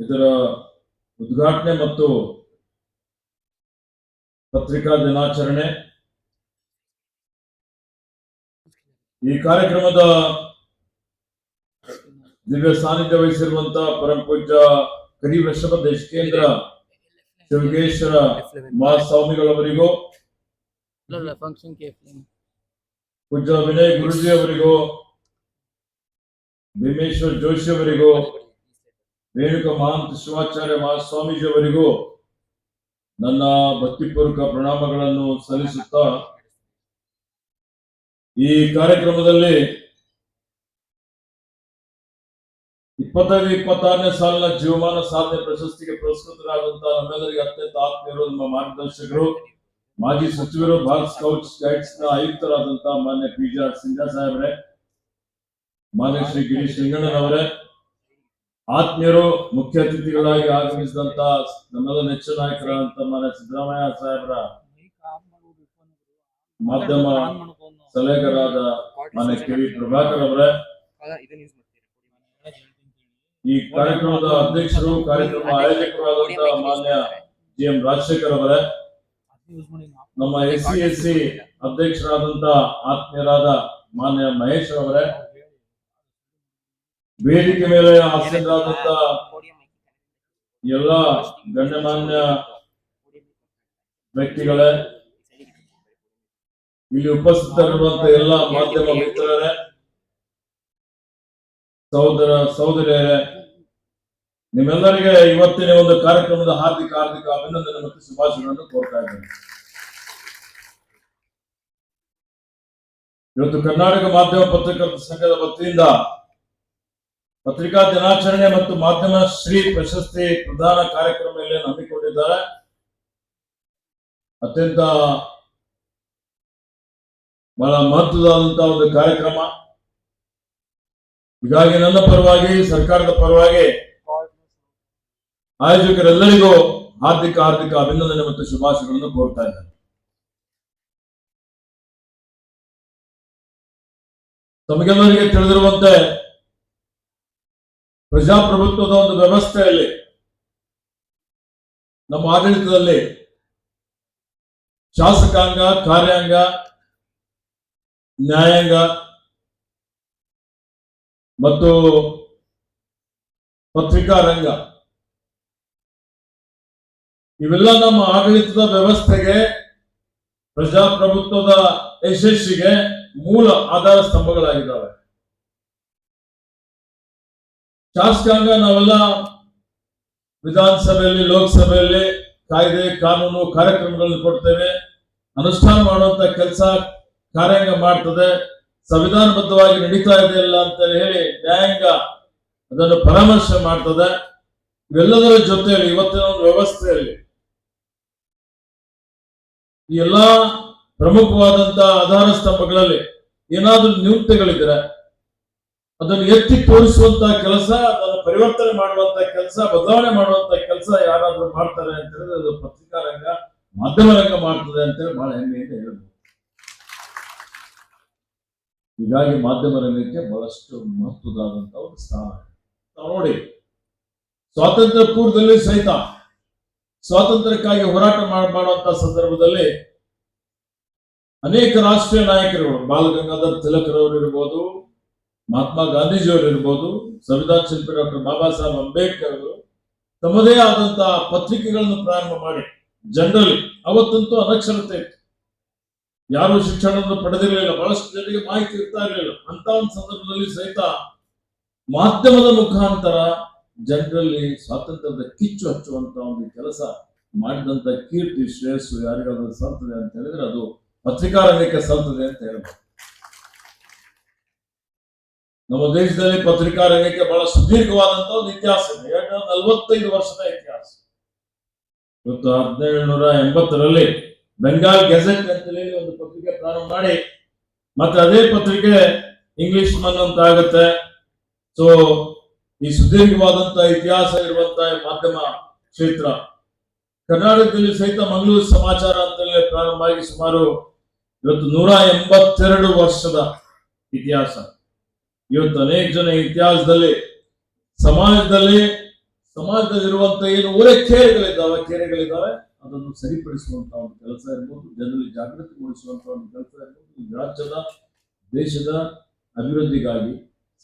ಇದರ ಉದ್ಘಾಟನೆ ಮತ್ತು ಪತ್ರಿಕಾ ದಿನಾಚರಣೆ. ಈ ಕಾರ್ಯಕ್ರಮದ ದಿವ್ಯ ಸಾನ್ನಿಧ್ಯ ವಹಿಸಿರುವಂತಹ ಪರಮ ಪೂಜ್ಯ ಕರಿ ವೃಷಭ ದೇಶಕೇಂದ್ರ ಶಿವಗೇಶ್ವರ ಮಹಾಸ್ವಾಮಿಗಳವರಿಗೂ, ಪೂಜ್ಯ ವಿನಯ್ ಗುರುಜಿ ಅವರಿಗೂ ಭೀಮೇಶ್ವರ್ ಜೋಶಿ ಅವರಿಗೂ ರೇಣುಕ ಮಹಾಂತ ಶಿವಾಚಾರ್ಯ ಮಹಾಸ್ವಾಮೀಜಿಯವರಿಗೂ ನನ್ನ ಭಕ್ತಿಪೂರ್ವಕ ಪ್ರಣಾಮಗಳನ್ನು ಸಲ್ಲಿಸುತ್ತಾ ಈ ಕಾರ್ಯಕ್ರಮದಲ್ಲಿ ಇಪ್ಪತ್ತೈದು ಇಪ್ಪತ್ತಾರನೇ ಸಾಲಿನ ಜೀವಮಾನ ಸಾಧನೆ ಪ್ರಶಸ್ತಿಗೆ ಪುರಸ್ಕೃತರಾದಂತಹ ನಮ್ಮೆಲ್ಲರಿಗೆ ಅತ್ಯಂತ ಆತ್ಮೀಯರು ನಮ್ಮ ಮಾರ್ಗದರ್ಶಕರು, ಮಾಜಿ ಸಚಿವರು, ಭಾರತ್ ಸ್ಕೌಟ್ ಗೈಡ್ಸ್ನ ಆಯುಕ್ತರಾದಂತಹ ಮಾನ್ಯ ಪಿ ಜಿ ಆರ್ ಸಿಂಧಾ ಸಾಹೇಬ್ರೆ, ಮಾನ್ಯ ಶ್ರೀ ಗಿರೀಶ್ ಲಿಂಗಣ್ಣನವರೇ ಆತ್ಮೀಯರು, ಮುಖ್ಯ ಅತಿಥಿಗಳಾಗಿ ಆಗಮಿಸಿದಂತ ನಮ್ಮೆಲ್ಲ ನೆಚ್ಚಿನ ಮಾನ್ಯ ಸಿದ್ದರಾಮಯ್ಯ ಸಾಹೇಬರ, ಮಾಧ್ಯಮ ಸಲಹೆಗಾರಾದ ಮನೆ ಕೆವಿ ಪ್ರಭಾಕರ್ ಅವರೇ. ಈ ಕಾರ್ಯಕ್ರಮದ ಅಧ್ಯಕ್ಷರು ಕಾರ್ಯಕ್ರಮ ಆಯೋಜಕರಾದಂತ ಮಾನ್ಯ ಜಿ ಎಂ ರಾಜಶೇಖರ್ ಅವರೇ. ನಮ್ಮ ಎಸ್ ಸಿ ಎಸ್ ಸಿ ಅಧ್ಯಕ್ಷರಾದಂತ ಆತ್ಮೀಯರಾದ ಮಾನ್ಯ ಮಹೇಶ್ ಅವರೇ. ವೇದಿಕೆ ಮೇಲೆ ಆಸೀನರಾದಂತ ಎಲ್ಲ ಗಣ್ಯಮಾನ್ಯ ವ್ಯಕ್ತಿಗಳೇ ಇಲ್ಲಿ ಉಪಸ್ಥಿತರಿರುವಂತ ಎಲ್ಲ ಮಾಧ್ಯಮ ಮಿತ್ರರೇ ಸಹೋದರ ಸಹೋದರಿಯರೇ ನಿಮ್ಮೆಲ್ಲರಿಗೆ ಇವತ್ತಿನ ಒಂದು ಕಾರ್ಯಕ್ರಮದ ಹಾರ್ದಿಕ ಹಾರ್ದಿಕ ಅಭಿನಂದನೆ ಮತ್ತು ಶುಭಾಶಯಗಳನ್ನು ಕೋರ್ತಾ ಇದ್ದೇನೆ. ಇವತ್ತು ಕರ್ನಾಟಕ ಮಾಧ್ಯಮ ಪತ್ರಿಕಾ ಸಂಘದ ವತಿಯಿಂದ ಪತ್ರಿಕಾ ದಿನಾಚರಣೆ ಮತ್ತು ಮಾಧ್ಯಮ ಶ್ರೀ ಪ್ರಶಸ್ತಿ ಪ್ರದಾನ ಕಾರ್ಯಕ್ರಮ ಇಲ್ಲಿ ಹಮ್ಮಿಕೊಂಡಿದ್ದಾರೆ. ಅತ್ಯಂತ ಬಹಳ ಮಹತ್ವದಾದಂತಹ ಒಂದು ಕಾರ್ಯಕ್ರಮ. ಹೀಗಾಗಿ ನನ್ನ ಪರವಾಗಿ, ಸರ್ಕಾರದ ಪರವಾಗಿ ಆಯೋಜಕರೆಲ್ಲರಿಗೂ ಹಾರ್ದಿಕ ಹಾರ್ದಿಕ ಅಭಿನಂದನೆ ಮತ್ತು ಶುಭಾಶಯಗಳನ್ನು ಕೋರ್ತಾ ಇದ್ದಾರೆ ತಮಗೆಲ್ಲರಿಗೆ ತಿಳಿದಿರುವಂತೆ ಪ್ರಜಾಪ್ರಭುತ್ವದ ಒಂದು ವ್ಯವಸ್ಥೆಯಲ್ಲಿ, ನಮ್ಮ ಆಡಳಿತದಲ್ಲಿ ಶಾಸಕಾಂಗ, ಕಾರ್ಯಾಂಗ, ನ್ಯಾಯಾಂಗ ಮತ್ತು ಪತ್ರಿಕಾ ರಂಗ, ಇವೆಲ್ಲ ನಮ್ಮ ಆಡಳಿತದ ವ್ಯವಸ್ಥೆಗೆ, ಪ್ರಜಾಪ್ರಭುತ್ವದ ಯಶಸ್ಸಿಗೆ ಮೂಲ ಆಧಾರ ಸ್ತಂಭಗಳಾಗಿದ್ದಾವೆ. ಶಾಸಕಾಂಗ ನಾವೆಲ್ಲ ವಿಧಾನಸಭೆಯಲ್ಲಿ, ಲೋಕಸಭೆಯಲ್ಲಿ ಕಾಯ್ದೆ, ಕಾನೂನು, ಕಾರ್ಯಕ್ರಮಗಳನ್ನು ಕೊಡ್ತೇವೆ. ಅನುಷ್ಠಾನ ಮಾಡುವಂತ ಕೆಲಸ ಕಾರ್ಯಾಂಗ ಮಾಡ್ತದೆ. ಸಂವಿಧಾನಬದ್ಧವಾಗಿ ನಡೀತಾ ಇದೆಯಲ್ಲ ಅಂತ ಹೇಳಿ ನ್ಯಾಯಾಂಗ ಅದನ್ನು ಪರಾಮರ್ಶೆ ಮಾಡ್ತದೆ. ಇವೆಲ್ಲದರ ಜೊತೆಯಲ್ಲಿ ಇವತ್ತಿನ ಒಂದು ವ್ಯವಸ್ಥೆಯಲ್ಲಿ ಎಲ್ಲಾ ಪ್ರಮುಖವಾದಂತಹ ಆಧಾರ ಸ್ತಂಭಗಳಲ್ಲಿ ಏನಾದ್ರೂ ನ್ಯೂನತೆಗಳಿದ್ರೆ ಅದನ್ನು ಎತ್ತಿ ತೋರಿಸುವಂತಹ ಕೆಲಸ, ಅದನ್ನು ಪರಿವರ್ತನೆ ಮಾಡುವಂತ ಕೆಲಸ, ಬದಲಾವಣೆ ಮಾಡುವಂತ ಕೆಲಸ ಯಾರಾದ್ರೂ ಮಾಡ್ತಾರೆ ಅಂತ ಹೇಳಿದ್ರೆ ಅದು ಪತ್ರಿಕಾ ರಂಗ ಮಾಧ್ಯಮ ರಂಗ ಮಾಡ್ತದೆ ಅಂತ ಹೇಳಿ ಬಹಳ ಹೆಮ್ಮೆಯಿಂದ ಹೇಳಬಹುದು ಹೀಗಾಗಿ ಮಾಧ್ಯಮ ರಂಗಕ್ಕೆ ಬಹಳಷ್ಟು ಮಹತ್ವದಾದಂತಹ ಒಂದು ಸ್ಥಾನ. ತಾವು ನೋಡಿ, ಸ್ವಾತಂತ್ರ್ಯ ಪೂರ್ವದಲ್ಲಿ ಸಹಿತ, ಸ್ವಾತಂತ್ರ್ಯಕ್ಕಾಗಿ ಹೋರಾಟ ಮಾಡುವಂತಹ ಮಾಡುವಂತ ಸಂದರ್ಭದಲ್ಲಿ ಅನೇಕ ರಾಷ್ಟ್ರೀಯ ನಾಯಕರುಗಳು, ಬಾಲಗಂಗಾಧರ್ ತಿಲಕ್ ತಿಲಕರವರು ಇರ್ಬೋದು ಮಹಾತ್ಮ ಗಾಂಧೀಜಿಯವರು ಇರ್ಬೋದು, ಸಂವಿಧಾನ ಶಿಲ್ಪಿ ಡಾಕ್ಟರ್ ಬಾಬಾ ಸಾಹೇಬ್ ಅಂಬೇಡ್ಕರ್ ಅವರು ತಮ್ಮದೇ ಆದಂತಹ ಪತ್ರಿಕೆಗಳನ್ನು ಪ್ರಾರಂಭ ಮಾಡಿ, ಜನರಲ್ಲಿ ಅವತ್ತಂತೂ ಅನಕ್ಷರತೆ ಇತ್ತು. ಯಾರು ಶಿಕ್ಷಣವನ್ನು ಪಡೆದಿರಲಿಲ್ಲ, ಬಹಳಷ್ಟು ಜನರಿಗೆ ಮಾಹಿತಿ ಇರ್ತಾ ಇರಲಿಲ್ಲ. ಅಂತ ಒಂದು ಸಂದರ್ಭದಲ್ಲಿ ಸಹಿತ ಮಾಧ್ಯಮದ ಮುಖಾಂತರ ಜನರಲ್ಲಿ ಸ್ವಾತಂತ್ರ್ಯದ ಕಿಚ್ಚು ಹಚ್ಚುವಂತ ಒಂದು ಕೆಲಸ ಮಾಡಿದಂತ ಕೀರ್ತಿ, ಶ್ರೇಯಸ್ಸು ಯಾರಿಗಾದ್ರೂ ಸಲ್ತದೆ ಅಂತ ಹೇಳಿದ್ರೆ ಅದು ಪತ್ರಿಕಾ ರಂಗಕ್ಕೆ ಸಲ್ತದೆ ಅಂತ ಹೇಳ್ಬೋದು. ನಮ್ಮ ದೇಶದಲ್ಲಿ ಪತ್ರಿಕಾ ಬಹಳ ಸುದೀರ್ಘವಾದಂತಹ ಒಂದು ಇತಿಹಾಸ ಇದೆ. ಎರಡು ನಲವತ್ತೈದು ವರ್ಷದ ಇತಿಹಾಸ. ಇವತ್ತು ಹದಿನೇಳು ನೂರ ಎಂಬತ್ತರಲ್ಲಿ ಬೆಂಗಾಲ್ ಗೆಜೆಟ್ ಅಂತ ಹೇಳಿ ಒಂದು ಪತ್ರಿಕೆ ಪ್ರಾರಂಭ ಮಾಡಿ, ಮತ್ತೆ ಅದೇ ಪತ್ರಿಕೆ ಇಂಗ್ಲಿಷ್ ಮನ್ ಅಂತ ಆಗುತ್ತೆ ಸೊ ಈ ಸುದೀರ್ಘವಾದಂತಹ ಇತಿಹಾಸ ಇರುವಂತಹ ಮಾಧ್ಯಮ ಕ್ಷೇತ್ರ, ಕರ್ನಾಟಕದಲ್ಲಿ ಸಹಿತ ಮಂಗಳೂರು ಸಮಾಚಾರ ಅಂತಲೇ ಪ್ರಾರಂಭವಾಗಿ ಸುಮಾರು ಇವತ್ತು ನೂರ ಎಂಬತ್ತೆರಡು ವರ್ಷದ ಇತಿಹಾಸ. ಇವತ್ತು ಅನೇಕ ಜನ ಇತಿಹಾಸದಲ್ಲಿ ಸಮಾಜದಲ್ಲಿ, ಸಮಾಜದಲ್ಲಿರುವಂತ ಏನು ಒಲೆ ಕೇರೆಗಳಿದ್ದಾವೆ ಕೇರೆಗಳಿದ್ದಾವೆ, ಅದನ್ನು ಸರಿಪಡಿಸುವಂತ ಒಂದು ಕೆಲಸ ಇರ್ಬೋದು, ಜನರಲ್ಲಿ ಜಾಗೃತಿಗೊಳಿಸುವಂತ ಒಂದು ಕೆಲಸ ಇರ್ಬೋದು. ಈ ರಾಜ್ಯದ, ದೇಶದ ಅಭಿವೃದ್ಧಿಗಾಗಿ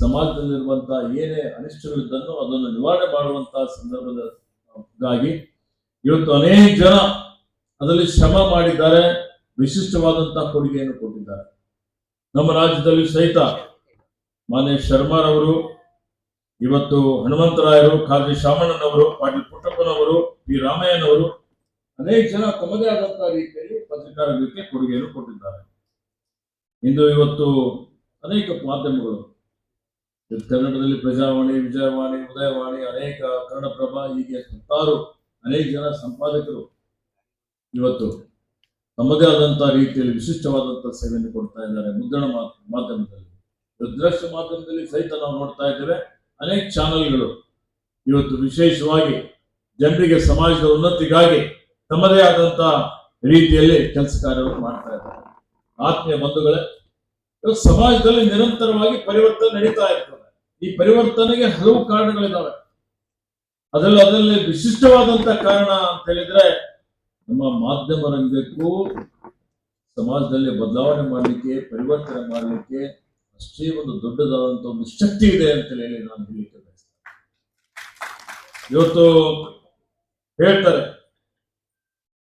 ಸಮಾಜದಲ್ಲಿರುವಂತಹ ಏನೇ ಅನಿಷ್ಟಗಳಿದ್ದನ್ನು ಅದನ್ನು ನಿವಾರಣೆ ಮಾಡುವಂತಹ ಸಂದರ್ಭದಗಾಗಿ ಇವತ್ತು ಅನೇಕ ಜನ ಅದರಲ್ಲಿ ಶ್ರಮ ಮಾಡಿದ್ದಾರೆ ವಿಶಿಷ್ಟವಾದಂತಹ ಕೊಡುಗೆಯನ್ನು ಕೊಟ್ಟಿದ್ದಾರೆ. ನಮ್ಮ ರಾಜ್ಯದಲ್ಲಿ ಸಹಿತ ಮಾನ್ಯ ಶರ್ಮಾರವರು, ಇವತ್ತು ಹನುಮಂತರಾಯರು, ಖಾದ್ರಿ ಶಾಮಣ್ಣನವರು, ಪಾಟೀಲ್ ಪುಟ್ಟಪ್ಪನವರು, ಪಿ ರಾಮಯ್ಯನವರು ಅನೇಕ ಜನ ತಮ್ಮದೇ ಆದಂತಹ ರೀತಿಯಲ್ಲಿ ಪತ್ರಿಕಾರಂಗಕ್ಕೆ ಕೊಡುಗೆಯನ್ನು ಕೊಟ್ಟಿದ್ದಾರೆ. ಇಂದು ಇವತ್ತು ಅನೇಕ ಮಾಧ್ಯಮಗಳು ಕನ್ನಡದಲ್ಲಿ ಪ್ರಜಾವಾಣಿ, ವಿಜಯವಾಣಿ, ಉದಯವಾಣಿ, ಅನೇಕ ಕನ್ನಡಪ್ರಭ, ಹೀಗೆ ಹತ್ತಾರು ಅನೇಕ ಜನ ಸಂಪಾದಕರು ಇವತ್ತು ತಮ್ಮದೇ ಆದಂತಹ ರೀತಿಯಲ್ಲಿ ವಿಶಿಷ್ಟವಾದಂತಹ ಸೇವೆಯನ್ನು ಕೊಡ್ತಾ ಇದ್ದಾರೆ ಮುದ್ರಣ ಮಾಧ್ಯಮದಲ್ಲಿ. ದೃಶ್ಯ ಮಾಧ್ಯಮದಲ್ಲಿ ಸಹಿತ ನಾವು ನೋಡ್ತಾ ಇದ್ದೇವೆ. ಅನೇಕ ಚಾನೆಲ್ಗಳು ಇವತ್ತು ವಿಶೇಷವಾಗಿ ಜನರಿಗೆ ಸಮಾಜದ ಉನ್ನತಿಗಾಗಿ ತಮ್ಮದೇ ಆದಂತಹ ರೀತಿಯಲ್ಲಿ ಕೆಲಸ ಕಾರ್ಯವನ್ನು ಮಾಡ್ತಾ ಇದ್ದಾರೆ. ಆತ್ಮೀಯ ಬಂಧುಗಳೇ ಸಮಾಜದಲ್ಲಿ ನಿರಂತರವಾಗಿ ಪರಿವರ್ತನೆ ನಡೀತಾ ಇರ್ತದೆ. ಈ ಪರಿವರ್ತನೆಗೆ ಹಲವು ಕಾರಣಗಳಿದ್ದಾವೆ ಅದರಲ್ಲಿ ಅದರಲ್ಲಿ ವಿಶಿಷ್ಟವಾದಂತ ಕಾರಣ ಅಂತ ಹೇಳಿದ್ರೆ, ನಮ್ಮ ಮಾಧ್ಯಮ ರಂಗಕ್ಕೂ ಸಮಾಜದಲ್ಲಿ ಬದಲಾವಣೆ ಮಾಡಲಿಕ್ಕೆ, ಪರಿವರ್ತನೆ ಮಾಡಲಿಕ್ಕೆ ಅಷ್ಟೇ ಒಂದು ದೊಡ್ಡದಾದಂತ ಒಂದು ಶಕ್ತಿ ಇದೆ ಅಂತ ಹೇಳಿ ನಾನು ಬಯಸ್ತೇನೆ. ಇವತ್ತು ಹೇಳ್ತಾರೆ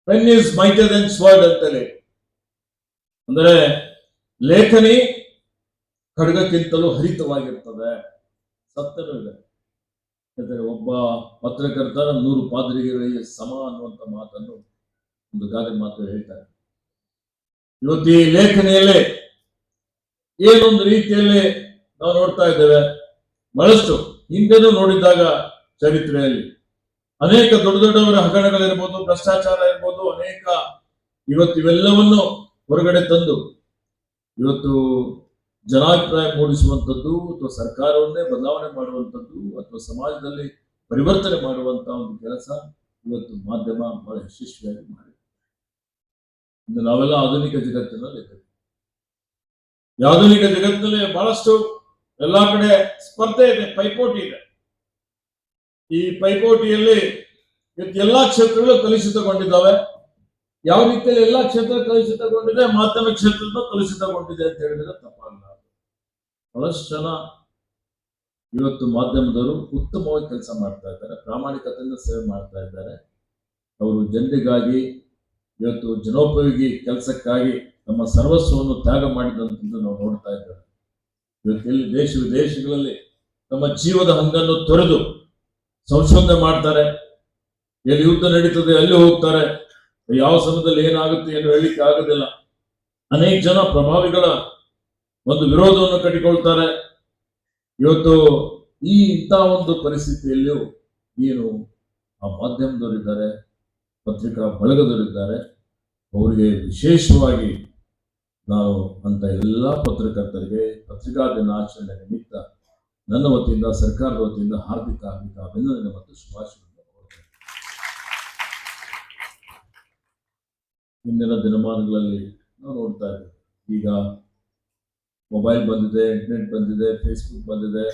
pen is mightier than sword ಅಂತೇಳಿ ಅಂದರೆ ಲೇಖನಿ ಖಡ್ಗಕ್ಕಿಂತಲೂ ಹರಿತವಾಗಿರ್ತದೆ. ಸತ್ಯವೂ ಇದೆ. ಯಾಕಂದ್ರೆ ಒಬ್ಬ ಪತ್ರಕರ್ತ ನೂರು ಪಾದ್ರಿಗಳಿಗೆ ಸಮ ಅನ್ನುವಂತ ಮಾತನ್ನು ಒಂದು ಗಾದೆ ಮಾತು ಹೇಳ್ತಾರೆ. ಇವತ್ತು ಈ ಲೇಖನಿಯಲ್ಲಿ ಏನೊಂದು ರೀತಿಯಲ್ಲಿ ನಾವು ನೋಡ್ತಾ ಇದ್ದೇವೆ, ಬಹಳಷ್ಟು ಹಿಂದೆನೂ ನೋಡಿದಾಗ ಚರಿತ್ರೆಯಲ್ಲಿ. ಅನೇಕ ದೊಡ್ಡ ದೊಡ್ಡವರ ಹಗರಣಗಳಿರ್ಬೋದು ಭ್ರಷ್ಟಾಚಾರ ಇರ್ಬೋದು, ಅನೇಕ ಇವತ್ತು ಇವೆಲ್ಲವನ್ನು ಹೊರಗಡೆ ತಂದು, ಇವತ್ತು ಜನಾಭಿಪ್ರಾಯ ಮೂಡಿಸುವಂಥದ್ದು ಅಥವಾ ಸರ್ಕಾರವನ್ನೇ ಬದಲಾವಣೆ ಮಾಡುವಂಥದ್ದು ಅಥವಾ ಸಮಾಜದಲ್ಲಿ ಪರಿವರ್ತನೆ ಮಾಡುವಂತಹ ಒಂದು ಕೆಲಸ ಇವತ್ತು ಮಾಧ್ಯಮ ಬಹಳ ಯಶಸ್ವಿಯಾಗಿ ಮಾಡಿದೆ. ಇನ್ನು ನಾವೆಲ್ಲ ಆಧುನಿಕ ಜಗತ್ತಿನಲ್ಲಿ ಆಧುನಿಕ ಜಗತ್ತಿನಲ್ಲಿ ಬಹಳಷ್ಟು ಎಲ್ಲಾ ಕಡೆ ಸ್ಪರ್ಧೆ ಇದೆ, ಪೈಪೋಟಿ ಇದೆ. ಈ ಪೈಪೋಟಿಯಲ್ಲಿ ಎಲ್ಲಾ ಕ್ಷೇತ್ರಗಳು ಕಲುಷಿತಗೊಂಡಿದ್ದಾವೆ. ಯಾವ ರೀತಿಯಲ್ಲಿ ಎಲ್ಲಾ ಕ್ಷೇತ್ರ ಕಲುಷಿತಗೊಂಡಿದೆ, ಮಾಧ್ಯಮ ಕ್ಷೇತ್ರದ ಕಲುಷಿತಗೊಂಡಿದೆ ಅಂತ ಹೇಳಿದ್ರೆ ತಪ್ಪಾಗಲ್ಲ. ಬಹಳಷ್ಟು ಜನ ಇವತ್ತು ಮಾಧ್ಯಮದವರು ಉತ್ತಮವಾಗಿ ಕೆಲಸ ಮಾಡ್ತಾ ಇದ್ದಾರೆ, ಪ್ರಾಮಾಣಿಕತೆಯಿಂದ ಸೇವೆ ಮಾಡ್ತಾ ಇದ್ದಾರೆ. ಅವರು ಜನರಿಗಾಗಿ, ಇವತ್ತು ಜನೋಪಯೋಗಿ ಕೆಲಸಕ್ಕಾಗಿ ತಮ್ಮ ಸರ್ವಸ್ವವನ್ನು ತ್ಯಾಗ ಮಾಡಿದಂಥದ್ದು ನಾವು ನೋಡ್ತಾ ಇದ್ದೇವೆ. ಇವತ್ತು ಎಲ್ಲಿ ದೇಶ ವಿದೇಶಗಳಲ್ಲಿ ತಮ್ಮ ಜೀವದ ಹಂಗನ್ನು ತೊರೆದು ಸಂಶೋಧನೆ ಮಾಡ್ತಾರೆ. ಎಲ್ಲಿ ಯುದ್ಧ ನಡೀತದೆ, ಅಲ್ಲಿ ಹೋಗ್ತಾರೆ. ಯಾವ ಸಮಯದಲ್ಲಿ ಏನಾಗುತ್ತೆ ಏನು ಹೇಳಲಿಕ್ಕೆ ಆಗೋದಿಲ್ಲ. ಅನೇಕ ಜನ ಪ್ರಭಾವಿಗಳ ಒಂದು ವಿರೋಧವನ್ನು ಕಟ್ಟಿಕೊಳ್ತಾರೆ. ಇವತ್ತು ಈ ಇಂಥ ಒಂದು ಪರಿಸ್ಥಿತಿಯಲ್ಲಿಯೂ ಏನು ಆ ಮಾಧ್ಯಮದವರಿದ್ದಾರೆ, ಪತ್ರಿಕಾ ಬಳಗದವರಿದ್ದಾರೆ. ಅವರಿಗೆ ವಿಶೇಷವಾಗಿ ನಾವು ಅಂತ ಎಲ್ಲ ಪತ್ರಕರ್ತರಿಗೆ ಪತ್ರಿಕಾ ದಿನಾಚರಣೆ ನಿಮಿತ್ತ ನನ್ನ ವತಿಯಿಂದ, ಸರ್ಕಾರದ ವತಿಯಿಂದ ಹಾರ್ದಿಕ ಹಾರ್ದಿಕ ಅಭಿನಂದನೆ ಮತ್ತು ಶುಭಾಶಯ ಇಂದಿನ ದಿನಮಾನಗಳಲ್ಲಿ ನಾವು ನೋಡ್ತಾ ಇದ್ದೀವಿ ಈಗ ಮೊಬೈಲ್ ಬಂದಿದೆ, ಇಂಟರ್ನೆಟ್ ಬಂದಿದೆ ಫೇಸ್ಬುಕ್ ಬಂದಿದೆ.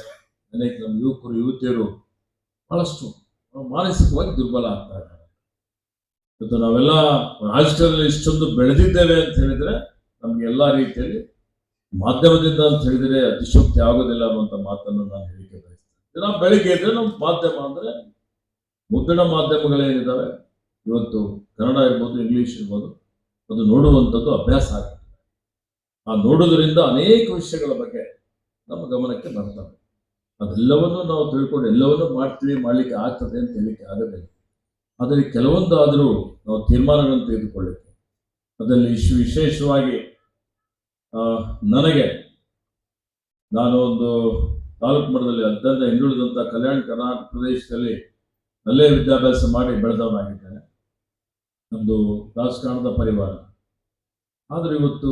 ಅನೇಕ ನಮ್ಮ ಯುವಕರು, ಯುವತಿಯರು ಬಹಳಷ್ಟು ಮಾನಸಿಕವಾಗಿ ದುರ್ಬಲ ಆಗ್ತಾ ಇದ್ದಾರೆ. ಮತ್ತು ನಾವೆಲ್ಲ ರಾಜಕೀಯದಲ್ಲಿ ಇಷ್ಟೊಂದು ಬೆಳೆದಿದ್ದೇವೆ ಅಂತ ಹೇಳಿದ್ರೆ ನಮ್ಗೆ ಎಲ್ಲ ರೀತಿಯಲ್ಲಿ ಮಾಧ್ಯಮದಿಂದ ಅಂತ ಹೇಳಿದರೆ ಅತಿಶೋಕ್ತಿ ಆಗೋದಿಲ್ಲ ಅನ್ನುವಂಥ ಮಾತನ್ನು ನಾನು ಹೇಳಿಕೆ ಬಯಸ್ತೇನೆ. ನಾವು ಬೆಳಿಗ್ಗೆ ಇದ್ರೆ ನಮ್ಮ ಮಾಧ್ಯಮ ಅಂದ್ರೆ ಮುದ್ರಣ ಮಾಧ್ಯಮಗಳೇನಿದ್ದಾವೆ ಇವತ್ತು ಕನ್ನಡ ಇರ್ಬೋದು, ಇಂಗ್ಲಿಷ್ ಇರ್ಬೋದು, ಅದು ನೋಡುವಂಥದ್ದು ಅಭ್ಯಾಸ ಆಗುತ್ತೆ. ಆ ನೋಡೋದ್ರಿಂದ ಅನೇಕ ವಿಷಯಗಳ ಬಗ್ಗೆ ನಮ್ಮ ಗಮನಕ್ಕೆ ಬರ್ತವೆ. ಅದೆಲ್ಲವನ್ನೂ ನಾವು ತಿಳ್ಕೊಂಡು ಎಲ್ಲವನ್ನೂ ಮಾಡ್ತೀವಿ, ಮಾಡಲಿಕ್ಕೆ ಆಗ್ತದೆ ಅಂತ ಹೇಳಲಿಕ್ಕೆ ಆಗೋದಿಲ್ಲ. ಆದರೆ ಕೆಲವೊಂದಾದರೂ ನಾವು ತೀರ್ಮಾನಗಳನ್ನು ತೆಗೆದುಕೊಳ್ಳಿಕ್ಕೆ ಅದರಲ್ಲಿ ವಿಶೇಷವಾಗಿ ನನಗೆ ನಾನು ಒಂದು ತಾಲೂಕು ಮಟ್ಟದಲ್ಲಿ ಅತ್ಯಂತ ಹಿಂದುಳಿದಂಥ ಕಲ್ಯಾಣ ಕರ್ನಾಟಕ ಪ್ರದೇಶದಲ್ಲಿ ಅಲ್ಲೇ ವಿದ್ಯಾಭ್ಯಾಸ ಮಾಡಿ ಬೆಳೆದವನಾಗಿದ್ದೇನೆ. ನಮ್ಮದು ರಾಜಕಾರಣದ ಪರಿವಾರ. ಆದರೆ ಇವತ್ತು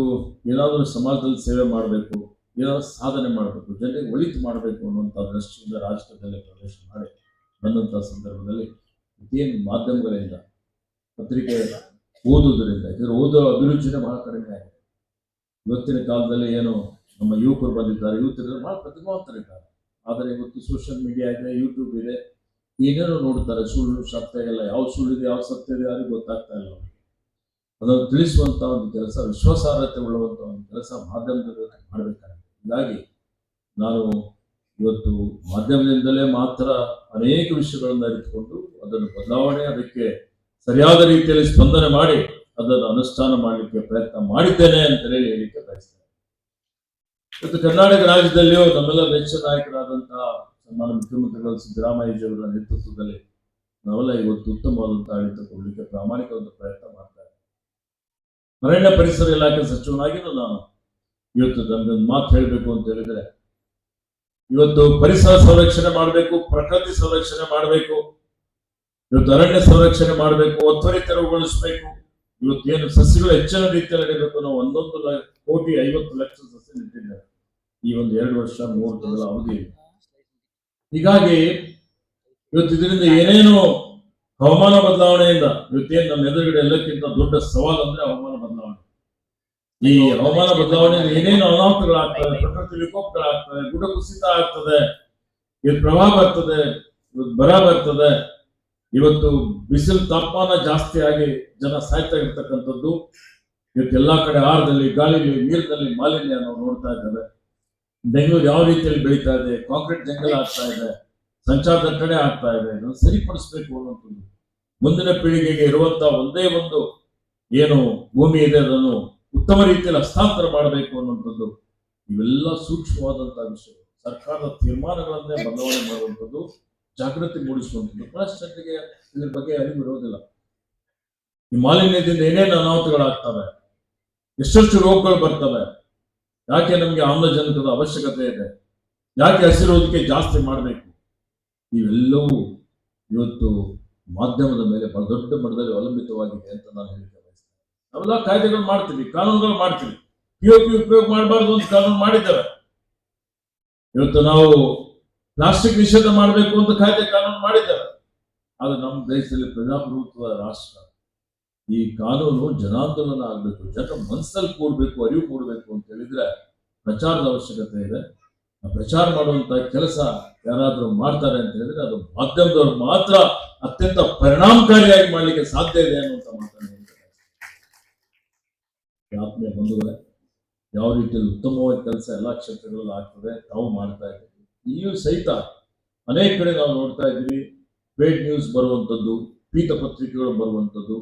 ಏನಾದರೂ ಸಮಾಜದಲ್ಲಿ ಸೇವೆ ಮಾಡಬೇಕು, ಏನಾದರೂ ಸಾಧನೆ ಮಾಡಬೇಕು, ಜನರಿಗೆ ಒಳಿತು ಮಾಡಬೇಕು ಅನ್ನುವಂಥ ದೃಷ್ಟಿಯಿಂದ ರಾಜಕೀಯದಲ್ಲಿ ಪ್ರವೇಶ ಮಾಡಿ ಬಂದಂಥ ಸಂದರ್ಭದಲ್ಲಿ ಇದೇನು ಮಾಧ್ಯಮಗಳಿಂದ ಪತ್ರಿಕೆ ಓದುವುದರಿಂದ ಇದರ ಓದೋ ಅಭಿರುಚಿನೇ ಬಹಳ ಕಡಿಮೆ ಆಗಿದೆ. ಇವತ್ತಿನ ಕಾಲದಲ್ಲಿ ಏನು, ನಮ್ಮ ಯುವಕರು ಬಂದಿದ್ದಾರೆ ಯುವಕರು ಬಹಳ ಪ್ರತಿಭಾವಂತರಿದ್ದಾರೆ. ಆದರೆ ಇವತ್ತು ಸೋಷಿಯಲ್ ಮೀಡಿಯಾ ಇದೆ ಯೂಟ್ಯೂಬ್ ಇದೆ, ಏನೇನೋ ನೋಡ್ತಾರೆ, ಸುಳ್ಳು, ಸತ್ಯ ಎಲ್ಲ, ಯಾವ ಸುಳ್ಳಿದೆ ಯಾವ ಸತ್ಯ ಇದೆ, ಯಾರಿಗೂ ಗೊತ್ತಾಗ್ತಾ ಇಲ್ಲ. ಅದನ್ನು ತಿಳಿಸುವಂತ ಒಂದು ಕೆಲಸ, ವಿಶ್ವಾಸಾರ್ಹತೆ ಉಳ್ಳುವಂತ ಒಂದು ಕೆಲಸ ಮಾಧ್ಯಮದ ಮಾಡಬೇಕಾಗಿದೆ. ಹೀಗಾಗಿ ನಾನು ಇವತ್ತು ಮಾಧ್ಯಮದಿಂದಲೇ ಮಾತ್ರ ಅನೇಕ ವಿಷಯಗಳನ್ನು ಅರಿತುಕೊಂಡು ಅದನ್ನು ಬದಲಾವಣೆ, ಅದಕ್ಕೆ ಸರಿಯಾದ ರೀತಿಯಲ್ಲಿ ಸ್ಪಂದನೆ ಮಾಡಿ ಅದನ್ನು ಅನುಷ್ಠಾನ ಮಾಡಲಿಕ್ಕೆ ಪ್ರಯತ್ನ ಮಾಡಿದ್ದೇನೆ ಅಂತ ಹೇಳಿ ಹೇಳಿಕೆ ಬಯಸ್ತೇನೆ ಇವತ್ತು ಕರ್ನಾಟಕ ರಾಜ್ಯದಲ್ಲಿಯೂ ನಮ್ಮೆಲ್ಲ ವೆಚ್ಚ ನಾಯಕರಾದಂತಹ ಸನ್ಮಾನ ಮುಖ್ಯಮಂತ್ರಿಗಳು ಸಿದ್ದರಾಮಯ್ಯಜಿಯವರ ನೇತೃತ್ವದಲ್ಲಿ ನಾವೆಲ್ಲ ಇವತ್ತು ಉತ್ತಮವಾದಂತಹ ಆಡಳಿತ ಕೊಡಲಿಕ್ಕೆ ಪ್ರಾಮಾಣಿಕ ಒಂದು ಪ್ರಯತ್ನ ಮಾಡ್ತಾರೆ ಅರಣ್ಯ ಪರಿಸರ ಇಲಾಖೆ ಸಚಿವನಾಗಿಯೂ ನಾನು ಇವತ್ತು ಒಂದು ಮಾತು ಹೇಳಬೇಕು ಅಂತ ಹೇಳಿದ್ರೆ, ಇವತ್ತು ಪರಿಸರ ಸಂರಕ್ಷಣೆ ಮಾಡಬೇಕು, ಪ್ರಕೃತಿ ಸಂರಕ್ಷಣೆ ಮಾಡಬೇಕು ಇವತ್ತು ಅರಣ್ಯ ಸಂರಕ್ಷಣೆ ಮಾಡಬೇಕು, ಒತ್ತುವರಿ ತೆರವುಗೊಳಿಸಬೇಕು ಇವತ್ತು ಏನು ಸಸ್ಯಗಳು ಹೆಚ್ಚಿನ ರೀತಿಯಲ್ಲಿ ನಡೀಬೇಕು ನಾವು ಒಂದೊಂದು ಕೋಟಿ ಐವತ್ತು ಲಕ್ಷ ಸಸ್ಯ ನಿಂತಿದ್ದೇವೆ ಈ ಒಂದು ಎರಡು ವರ್ಷ, ಮೂರು ತಿಂಗಳ ಅವಧಿ ಹೀಗಾಗಿ ಇವತ್ತು ಇದರಿಂದ ಏನೇನು ಹವಾಮಾನ ಬದಲಾವಣೆಯಿಂದ, ಇವತ್ತೇನು ನಮ್ಮ ಎದುರುಗಡೆ ಎಲ್ಲಕ್ಕಿಂತ ದೊಡ್ಡ ಸವಾಲು ಅಂದ್ರೆ ಹವಾಮಾನ ಬದಲಾವಣೆ. ಈ ಹವಾಮಾನ ಬದಲಾವಣೆಯಿಂದ ಏನೇನು ಅನಾಹುತಗಳಾಗ್ತದೆ ಪ್ರಕೃತಿ ವಿಕೋಪಗಳಾಗ್ತದೆ ಗುಡ ಕುಸಿತ ಆಗ್ತದೆ, ಇವತ್ತು ಪ್ರವಾಹ ಬರ್ತದೆ, ಇವತ್ತು ಬರ ಬರ್ತದೆ ಇವತ್ತು ಬಿಸಿಲು ತಾಪಮಾನ ಜಾಸ್ತಿ ಆಗಿ ಜನ ಸಾಯ್ತಾ ಇರ್ತಕ್ಕಂಥದ್ದು, ಇವತ್ತು ಎಲ್ಲಾ ಕಡೆ ಆಹಾರದಲ್ಲಿ ಗಾಳಿಲಿ ನೀರಿನಲ್ಲಿ ಮಾಲಿನ್ಯ ನಾವು ನೋಡ್ತಾ ಇದ್ದೇವೆ. ಬೆಂಗಳೂರು ಯಾವ ರೀತಿಯಲ್ಲಿ ಬೆಳೀತಾ ಇದೆ, ಕಾಂಕ್ರೀಟ್ ಜಂಗಲ್ ಆಗ್ತಾ ಇದೆ, ಸಂಚಾರ ದಟ್ಟಣೆ ಆಗ್ತಾ ಇದೆ, ಇದನ್ನು ಸರಿಪಡಿಸಬೇಕು ಅನ್ನುವಂಥದ್ದು. ಮುಂದಿನ ಪೀಳಿಗೆಗೆ ಇರುವಂತಹ ಒಂದೇ ಒಂದು ಏನು ಭೂಮಿ ಇದೆ, ಅದನ್ನು ಉತ್ತಮ ರೀತಿಯಲ್ಲಿ ಹಸ್ತಾಂತರ ಮಾಡಬೇಕು ಅನ್ನುವಂಥದ್ದು. ಇವೆಲ್ಲ ಸೂಕ್ಷ್ಮವಾದಂತಹ ವಿಷಯ. ಸರ್ಕಾರದ ತೀರ್ಮಾನಗಳನ್ನೇ ಬದಲಾವಣೆ ಮಾಡುವಂಥದ್ದು. ಜಾಗೃತಿ ಮೂಡಿಸುವಂಥದ್ದು. ಬಹಳಷ್ಟು ಜನರಿಗೆ ಇದ್ರ ಬಗ್ಗೆ ಅರಿವು ಇರೋದಿಲ್ಲ ಈ ಮಾಲಿನ್ಯದಿಂದ ಏನೇನು ಅನಾಹುತಗಳಾಗ್ತವೆ, ಎಷ್ಟೆಷ್ಟು ರೋಗಗಳು ಬರ್ತವೆ, ಯಾಕೆ ನಮಗೆ ಆಮ್ಲಜನಕದ ಅವಶ್ಯಕತೆ ಇದೆ, ಯಾಕೆ ಹಸಿರೋದಕ್ಕೆ ಜಾಸ್ತಿ ಮಾಡಬೇಕು, ಇವೆಲ್ಲವೂ ಇವತ್ತು ಮಾಧ್ಯಮದ ಮೇಲೆ ಬಹಳ ದೊಡ್ಡ ಮಟ್ಟದಲ್ಲಿ ಅವಲಂಬಿತವಾಗಿದೆ ಅಂತ ನಾನು ಹೇಳಿಕೆ ಬಯಸ್ತೇನೆ. ನಾವೆಲ್ಲ ಕಾಯ್ದೆಗಳು ಮಾಡ್ತೀವಿ, ಕಾನೂನುಗಳು ಮಾಡ್ತೀವಿ. ಪಿ ಒ ಪಿ ಉಪಯೋಗ ಮಾಡಬಾರ್ದು ಅಂತ ಕಾನೂನು ಮಾಡಿದ್ದಾರೆ. ಇವತ್ತು ನಾವು ಪ್ಲಾಸ್ಟಿಕ್ ನಿಷೇಧ ಮಾಡಬೇಕು ಅಂತ ಕಾಯ್ದೆ ಕಾನೂನು ಮಾಡಿದ್ದಾರೆ. ಆದ್ರೆ ನಮ್ಮ ದೇಶದಲ್ಲಿ ಪ್ರಜಾಪ್ರಭುತ್ವ ರಾಷ್ಟ್ರ. ಈ ಕಾನೂನು ಜನಾಂದೋಲನ ಆಗಬೇಕು, ಜನ ಮನಸ್ಸಲ್ಲಿ ಕೂಡಬೇಕು ಅರಿವು ಮೂಡಬೇಕು ಅಂತ ಹೇಳಿದ್ರೆ ಪ್ರಚಾರದ ಅವಶ್ಯಕತೆ ಇದೆ. ಆ ಪ್ರಚಾರ ಮಾಡುವಂತ ಕೆಲಸ ಯಾರಾದರೂ ಮಾಡ್ತಾರೆ ಅಂತ ಹೇಳಿದ್ರೆ ಅದು ಮಾಧ್ಯಮದವ್ರು ಮಾತ್ರ ಅತ್ಯಂತ ಪರಿಣಾಮಕಾರಿಯಾಗಿ ಮಾಡಲಿಕ್ಕೆ ಸಾಧ್ಯ ಇದೆ ಅನ್ನುವಂತ ಮಾತನ್ನು ಆತ್ಮೀಯ ಬಂಧುಗಳೇ, ಯಾವ ರೀತಿಯಲ್ಲಿ ಉತ್ತಮವಾದ ಕೆಲಸ ಎಲ್ಲಾ ಕ್ಷೇತ್ರಗಳಲ್ಲಿ ಆಗ್ತದೆ, ತಾವು ಮಾಡ್ತಾ ಇದ್ದೀವಿ ಇಲ್ಲಿಯೂ ಸಹಿತ ಅನೇಕ ಕಡೆ ನಾವು ನೋಡ್ತಾ ಇದ್ದೀವಿ. ಪೇಡ್ ನ್ಯೂಸ್ ಬರುವಂಥದ್ದು, ಪೀಠ ಪತ್ರಿಕೆಗಳು ಬರುವಂಥದ್ದು.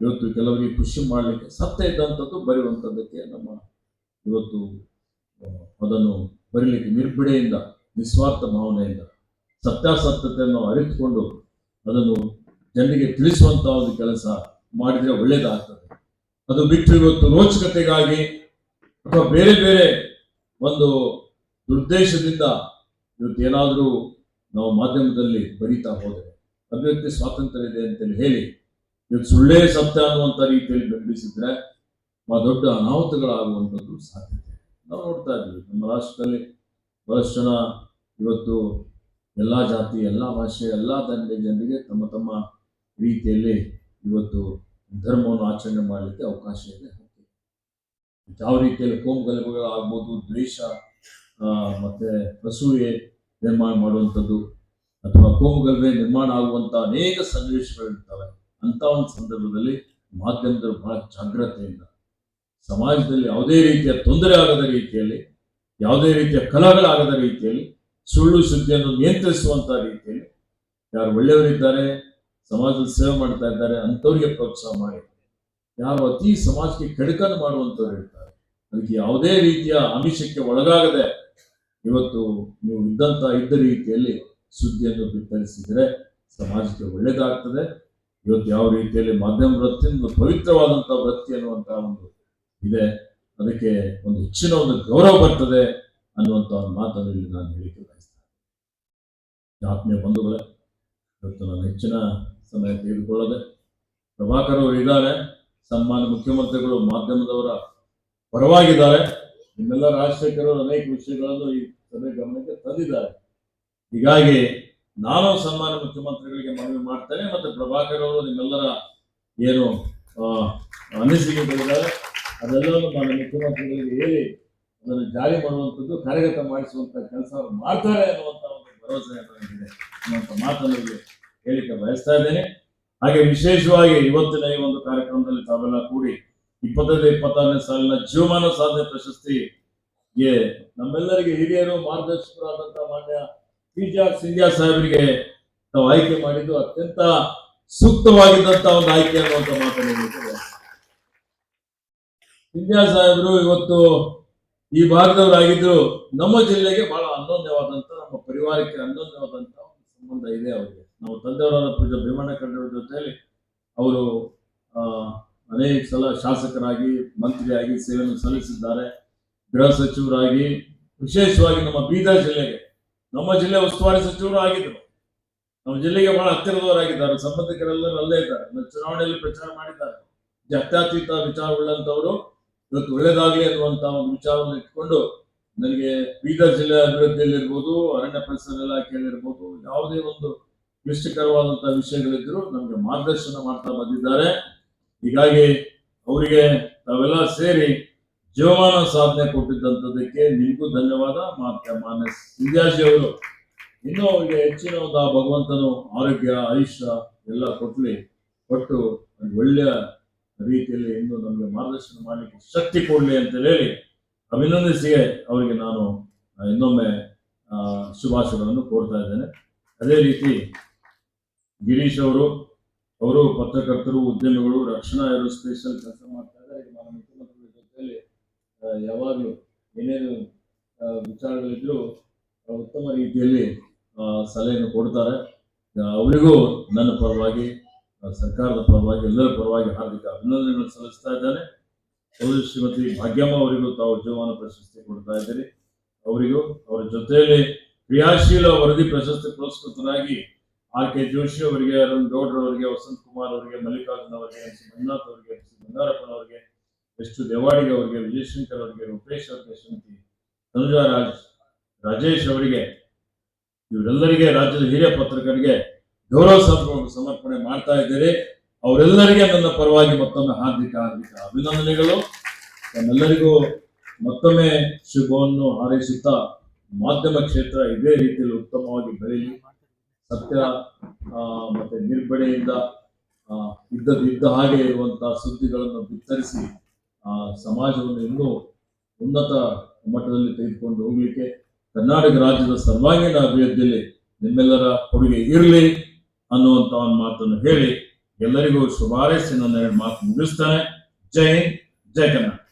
ಇವತ್ತು ಕೆಲವರಿಗೆ ಖುಷಿ ಮಾಡಲಿಕ್ಕೆ ಸತ್ತ ಇದ್ದಂಥದ್ದು ಬರೆಯುವಂಥದ್ದಕ್ಕೆ ನಮ್ಮ ಇವತ್ತು ಅದನ್ನು ಬರೀಲಿಕ್ಕೆ ನಿರ್ಭಿಡೆಯಿಂದ ನಿಸ್ವಾರ್ಥ ಭಾವನೆಯಿಂದ, ಸತ್ಯಾಸತ್ಯತೆಯನ್ನು ಅರಿತುಕೊಂಡು ಅದನ್ನು ಜನರಿಗೆ ತಿಳಿಸುವಂತಹ ಒಂದು ಕೆಲಸ ಮಾಡಿದ್ರೆ ಒಳ್ಳೇದಾಗ್ತದೆ. ಅದು ಬಿಟ್ಟು ಇವತ್ತು ರೋಚಕತೆಗಾಗಿ ಅಥವಾ ಬೇರೆ ಬೇರೆ ಒಂದು ದುರ್ದೇಶದಿಂದ ಇವತ್ತು ಏನಾದರೂ ನಾವು ಮಾಧ್ಯಮದಲ್ಲಿ ಬರೀತಾ ಹೋದರೆ, ಅಭಿವ್ಯಕ್ತಿ ಸ್ವಾತಂತ್ರ್ಯ ಇದೆ ಅಂತೇಳಿ ಹೇಳಿ, ಇವತ್ತು ಸುಳ್ಳೇ ಸತ್ಯ ಅನ್ನುವಂಥ ರೀತಿಯಲ್ಲಿ ಬೆಂಬಲಿಸಿದ್ರೆ ದೊಡ್ಡ ಅನಾಹುತಗಳಾಗುವಂಥದ್ದು ಸಾಧ್ಯತೆ. ನಾವು ನೋಡ್ತಾ ಇದ್ದೀವಿ, ನಮ್ಮ ರಾಷ್ಟ್ರದಲ್ಲಿ ಬಹಳಷ್ಟು ಜನ ಇವತ್ತು ಎಲ್ಲ ಜಾತಿ, ಎಲ್ಲ ಭಾಷೆ, ಎಲ್ಲ ದಂಡ ಜನರಿಗೆ ತಮ್ಮ ತಮ್ಮ ರೀತಿಯಲ್ಲಿ ಇವತ್ತು ಧರ್ಮವನ್ನು ಆಚರಣೆ ಮಾಡಲಿಕ್ಕೆ ಅವಕಾಶ ಇದೆ. ಯಾವ ರೀತಿಯಲ್ಲಿ ಕೋಮು ಗಲಭೆಗಳಾಗ್ಬೋದು ದ್ವೇಷ ಮತ್ತೆ ಅಸೂಯೆ ನಿರ್ಮಾಣ ಮಾಡುವಂಥದ್ದು ಅಥವಾ ಕೋಮುಗಲ್ವೆ ನಿರ್ಮಾಣ ಆಗುವಂಥ ಅನೇಕ ಸನ್ನಿವೇಶಗಳಿರ್ತವೆ. ಅಂತ ಒಂದು ಸಂದರ್ಭದಲ್ಲಿ ಮಾಧ್ಯಮದವರು ಬಹಳ ಜಾಗ್ರತೆಯಿಂದ ಸಮಾಜದಲ್ಲಿ ಯಾವುದೇ ರೀತಿಯ ತೊಂದರೆ ಆಗದ ರೀತಿಯಲ್ಲಿ, ಯಾವುದೇ ರೀತಿಯ ಕಲಹಗಳಾಗದ ರೀತಿಯಲ್ಲಿ, ಸುಳ್ಳು ಸುದ್ದಿಯನ್ನು ನಿಯಂತ್ರಿಸುವಂತ ರೀತಿಯಲ್ಲಿ ಯಾರು ಒಳ್ಳೆಯವರಿದ್ದಾರೆ ಸಮಾಜದ ಸೇವೆ ಮಾಡ್ತಾ ಇದ್ದಾರೆ, ಅಂಥವ್ರಿಗೆ ಪ್ರೋತ್ಸಾಹ ಮಾಡಿ. ಯಾರು ಅತಿ ಸಮಾಜಕ್ಕೆ ಕೆಡಕನ್ನು ಮಾಡುವಂಥವ್ರು ಇರ್ತಾರೆ. ಅದಕ್ಕೆ ಯಾವುದೇ ರೀತಿಯ ಆಮಿಷಕ್ಕೆ ಒಳಗಾಗದೆ ಇವತ್ತು ನೀವು ಇದ್ದಂತ ಇದ್ದ ರೀತಿಯಲ್ಲಿ ಸುದ್ದಿಯನ್ನು ಬಿತ್ತರಿಸಿದರೆ ಸಮಾಜಕ್ಕೆ ಒಳ್ಳೆಯದಾಗ್ತದೆ ಇವತ್ತು ಯಾವ ರೀತಿಯಲ್ಲಿ ಮಾಧ್ಯಮ ವೃತ್ತಿ ಒಂದು ಪವಿತ್ರವಾದಂತಹ ವೃತ್ತಿ ಅನ್ನುವಂಥ ಒಂದು ಇದೆ. ಅದಕ್ಕೆ ಒಂದು ಹೆಚ್ಚಿನ ಒಂದು ಗೌರವ ಬರ್ತದೆ ಅನ್ನುವಂಥ ಒಂದು ಮಾತನ್ನು ಇಲ್ಲಿ ನಾನು ಹೇಳಿಕೆ ಬಯಸ್ತೇನೆ. ಆತ್ಮೀಯ ಬಂಧುಗಳೇ, ಇವತ್ತು ನಾನು ಹೆಚ್ಚಿನ ಸಮಯ ತೆಗೆದುಕೊಳ್ಳದೆ ಪ್ರಭಾಕರ್ ಅವರು ಇದ್ದಾರೆ. ಸನ್ಮಾನ್ಯ ಮುಖ್ಯಮಂತ್ರಿಗಳು, ಮಾಧ್ಯಮದವರ ಪರವಾಗಿದ್ದಾರೆ. ನಿಮ್ಮೆಲ್ಲ ರಾಜಶೇಖರರು ಅನೇಕ ವಿಷಯಗಳನ್ನು ಈ ಸಭೆ ಗಮನಕ್ಕೆ ತಂದಿದ್ದಾರೆ. ಹೀಗಾಗಿ ನಾನು ಸನ್ಮಾನ್ಯ ಮುಖ್ಯಮಂತ್ರಿಗಳಿಗೆ ಮನವಿ ಮಾಡ್ತೇನೆ ಮತ್ತು ಪ್ರಭಾಕರ್ ಅವರು ನಿಮ್ಮೆಲ್ಲರ ಏನು ಅನಿಸಿಕೆ ಬಂದಿದ್ದಾರೆ ಅದೆಲ್ಲವನ್ನು ನಾನು ಮುಖ್ಯಮಂತ್ರಿಗಳಿಗೆ ಹೇಳಿ ಅದನ್ನು ಜಾರಿ ಮಾಡುವಂಥದ್ದು, ಕಾರ್ಯಗತ ಮಾಡಿಸುವಂತ ಕೆಲಸ ಮಾಡ್ತಾರೆ ಅನ್ನುವಂಥ ಒಂದು ಭರವಸೆ ನನಗಿದೆ. ಅನ್ನುವಂಥ ಮಾತನ್ನು ಹೇಳಿಕೆ ಬಯಸ್ತಾ ಇದ್ದೇನೆ. ಹಾಗೆ ವಿಶೇಷವಾಗಿ ಇವತ್ತಿನ ಈ ಒಂದು ಕಾರ್ಯಕ್ರಮದಲ್ಲಿ ತಾವೆಲ್ಲ ಕೂಡಿ ಇಪ್ಪತ್ತೈದು, ಇಪ್ಪತ್ತಾರನೇ ಸಾಲಿನ ಜೀವಮಾನ ಸಾಧನೆ ಪ್ರಶಸ್ತಿಗೆ ನಮ್ಮೆಲ್ಲರಿಗೆ ಹಿರಿಯರು ಮಾರ್ಗದರ್ಶಕರಾದಂತಹ ಮಾನ್ಯ ಪಿ ಜಿ ಆರ್ ಸಿಂಧಿಯಾ ಸಾಹೇಬರಿಗೆ ತಾವು ಆಯ್ಕೆ ಮಾಡಿದ್ದು ಅತ್ಯಂತ ಸೂಕ್ತವಾಗಿದ್ದಂತ ಒಂದು ಆಯ್ಕೆ ಅನ್ನುವಂಥ ಮಾತನ್ನು ಸಿಂಧ್ಯಾ ಸಾಹೇಬರು ಇವತ್ತು ಈ ಭಾಗದವರಾಗಿದ್ರು ನಮ್ಮ ಜಿಲ್ಲೆಗೆ ಬಹಳ ಅನ್ಯೋನ್ಯವಾದಂತ ನಮ್ಮ ಪರಿವಾರಕ್ಕೆ ಅನ್ಯೋನ್ಯವಾದಂತ ಒಂದು ಸಂಬಂಧ ಇದೆ ಅವರಿಗೆ. ನಾವು ತಂದೆಯವರಾದ ಪೂಜಾ ಭೀಮಣ್ಣ ಕಡ್ಡವ್ರ ಜೊತೆಯಲ್ಲಿ ಅವರು ಅನೇಕ ಸಲ ಶಾಸಕರಾಗಿ, ಮಂತ್ರಿಯಾಗಿ ಸೇವೆಯನ್ನು ಸಲ್ಲಿಸಿದ್ದಾರೆ. ಗೃಹ ಸಚಿವರಾಗಿ, ವಿಶೇಷವಾಗಿ ನಮ್ಮ ಬೀದರ್ ಜಿಲ್ಲೆಗೆ. ನಮ್ಮ ಜಿಲ್ಲೆ ಉಸ್ತುವಾರಿ ಸಚಿವರು ಆಗಿದ್ದರು. ನಮ್ಮ ಜಿಲ್ಲೆಗೆ ಬಹಳ ಹತ್ತಿರದವರಾಗಿದ್ದಾರೆ. ಸಂಬಂಧಿಕರೆಲ್ಲರೂ ಅಲ್ಲೇ ಇದ್ದಾರೆ. ಚುನಾವಣೆಯಲ್ಲಿ ಪ್ರಚಾರ ಮಾಡಿದ್ದಾರೆ. ಜಾತ್ಯತೀತ ವಿಚಾರವುಳ್ಳಂತವರು ಇವತ್ತು ಒಳ್ಳೇದಾಗಲಿ ಅನ್ನುವಂತ ಒಂದು ವಿಚಾರವನ್ನು ಇಟ್ಕೊಂಡು ನನಗೆ ಬೀದರ್ ಜಿಲ್ಲೆ ಅಭಿವೃದ್ಧಿಯಲ್ಲಿರ್ಬೋದು, ಅರಣ್ಯ ಪರಿಸರ ಇಲಾಖೆಯಲ್ಲಿರ್ಬೋದು, ಯಾವುದೇ ಒಂದು ಕ್ಲಿಷ್ಟಕರವಾದಂತಹ ವಿಷಯಗಳಿದ್ರು ನಮಗೆ ಮಾರ್ಗದರ್ಶನ ಮಾಡ್ತಾ ಬಂದಿದ್ದಾರೆ. ಹೀಗಾಗಿ ಅವರಿಗೆ ತಾವೆಲ್ಲ ಸೇರಿ ಜೀವಮಾನ ಸಾಧನೆ ಕೊಟ್ಟಿದ್ದಂಥದ್ದಕ್ಕೆ ನಿಮಗೂ ಧನ್ಯವಾದ. ಮಾತ್ರ ಮಾನ್ಯ ಸಿಂಧ್ಯಾಜಿ ಅವರು, ಇನ್ನೂ ಅವರಿಗೆ ಹೆಚ್ಚಿನ ಭಗವಂತನು ಆರೋಗ್ಯ, ಆಯುಷ್ಯ ಎಲ್ಲ ಕೊಟ್ಟಲಿ ಕೊಟ್ಟು ಒಳ್ಳೆಯ ರೀತಿಯಲ್ಲಿ ಇನ್ನು ನಮಗೆ ಮಾರ್ಗದರ್ಶನ ಮಾಡಲಿಕ್ಕೆ ಶಕ್ತಿ ಕೊಡಲಿ ಅಂತ ಹೇಳಿ ಅಭಿನಂದಿಸಿ ಅವರಿಗೆ ನಾನು ಇನ್ನೊಮ್ಮೆ ಶುಭಾಶಯಗಳನ್ನು ಕೋರ್ತಾ ಇದ್ದೇನೆ. ಅದೇ ರೀತಿ ಗಿರೀಶ್ ಅವರು ಅವರು ಪತ್ರಕರ್ತರು, ಉದ್ಯಮಿಗಳು, ರಕ್ಷಣಾ ಏರೋಸ್ಪೇಸ್ ಅಲ್ಲಿ ಕೆಲಸ ಮಾಡ್ತಾ ಇದ್ದಾರೆ. ನಾನು ಮುಖ್ಯಮಂತ್ರಿಗಳ ಜೊತೆಯಲ್ಲಿ ಯಾವಾಗಲೂ ಏನೇನು ವಿಚಾರಗಳಿದ್ರು ಉತ್ತಮ ರೀತಿಯಲ್ಲಿ ಸಲಹೆಯನ್ನು ಕೊಡ್ತಾರೆ. ಅವರಿಗೂ ನನ್ನ ಪರವಾಗಿ ಸರ್ಕಾರದ ಪರವಾಗಿ, ಎಲ್ಲರ ಪರವಾಗಿ ಹಾರ್ದಿಕ ಅಭಿನಂದನೆಗಳು ಸಲ್ಲಿಸ್ತಾ ಇದ್ದಾನೆ. ಅವರು ಶ್ರೀಮತಿ ಭಾಗ್ಯಮ್ಮ ಅವರಿಗೂ ತಾವು ಜೀವಮಾನ ಪ್ರಶಸ್ತಿ ಕೊಡ್ತಾ ಇದ್ದೀರಿ. ಅವರಿಗೂ, ಅವರ ಜೊತೆಯಲ್ಲಿ ಕ್ರಿಯಾಶೀಲ ವರದಿ ಪ್ರಶಸ್ತಿ ಪುರಸ್ಕೃತರಾಗಿ ಆರ್ ಕೆ ಜೋಶಿ ಅವರಿಗೆ ಅರುಣ್ ಗೌಡ್ರ ಅವರಿಗೆ, ವಸಂತ್ ಕುಮಾರ್ ಅವರಿಗೆ, ಮಲ್ಲಿಕಾರ್ಜುನ್ ಅವರಿಗೆ ಎಂ ಸಿ ಮಂಜುನಾಥ್ ಅವರಿಗೆ ಎಸ್ ಸಿ ಬಂಗಾರಪ್ಪನ ಅವರಿಗೆ ಎಸ್ ಟು ದೇವಾಡಿಗೆ ಅವರಿಗೆ, ವಿಜಯಶಂಕರ್ ಅವರಿಗೆ, ರೂಪೇಶ್ ಅವರಿಗೆ ಶಂತಿ ತನುಜಾ ರಾಜ್, ರಾಜೇಶ್ ಅವರಿಗೆ, ಇವರೆಲ್ಲರಿಗೆ, ರಾಜ್ಯದ ಹಿರಿಯ ಪತ್ರಕರಿಗೆ ಗೌರವ ಸಮ- ಸಮರ್ಪಣೆ ಮಾಡ್ತಾ ಇದ್ದೀರಿ ಅವರೆಲ್ಲರಿಗೆ ನನ್ನ ಪರವಾಗಿ ಮತ್ತೊಮ್ಮೆ ಹಾರ್ದಿಕ ಹಾರ್ದಿಕ ಅಭಿನಂದನೆಗಳು. ನಮ್ಮೆಲ್ಲರಿಗೂ ಮತ್ತೊಮ್ಮೆ ಶುಭವನ್ನು ಹಾರೈಸುತ್ತಾ ಮಾಧ್ಯಮ ಕ್ಷೇತ್ರ ಇದೇ ರೀತಿಯಲ್ಲಿ ಉತ್ತಮವಾಗಿ ಬೆಳೆಯಲಿ. ಸತ್ಯ ಮತ್ತೆ ಇದ್ದದ್ದು ಇದ್ದ ಹಾಗೆ ಇರುವಂತಹ ಸುದ್ದಿಗಳನ್ನು ಬಿತ್ತರಿಸಿ ಆ, ಸಮಾಜವನ್ನು ಇನ್ನೂ ಉನ್ನತ ಮಟ್ಟದಲ್ಲಿ ತೆಗೆದುಕೊಂಡು ಹೋಗ್ಲಿಕ್ಕೆ ಕರ್ನಾಟಕ ರಾಜ್ಯದ ಸರ್ವಾಂಗೀಣ ಅಭಿವೃದ್ಧಿಯಲ್ಲಿ ನಿಮ್ಮೆಲ್ಲರ ಕೊಡುಗೆ ಇರಲಿ ಅನ್ನುವಂತ ಒಂದು ಮಾತನ್ನು ಹೇಳಿ. ಎಲ್ಲರಿಗೂ ಶುಭಾರೈಸಿ ನನ್ನ ಎರಡು ಮಾತು ಮುಗಿಸ್ತಾನೆ. ಜೈ ಹಿಂದ್ ಜೈ ಕರ್ನಾಟಕ.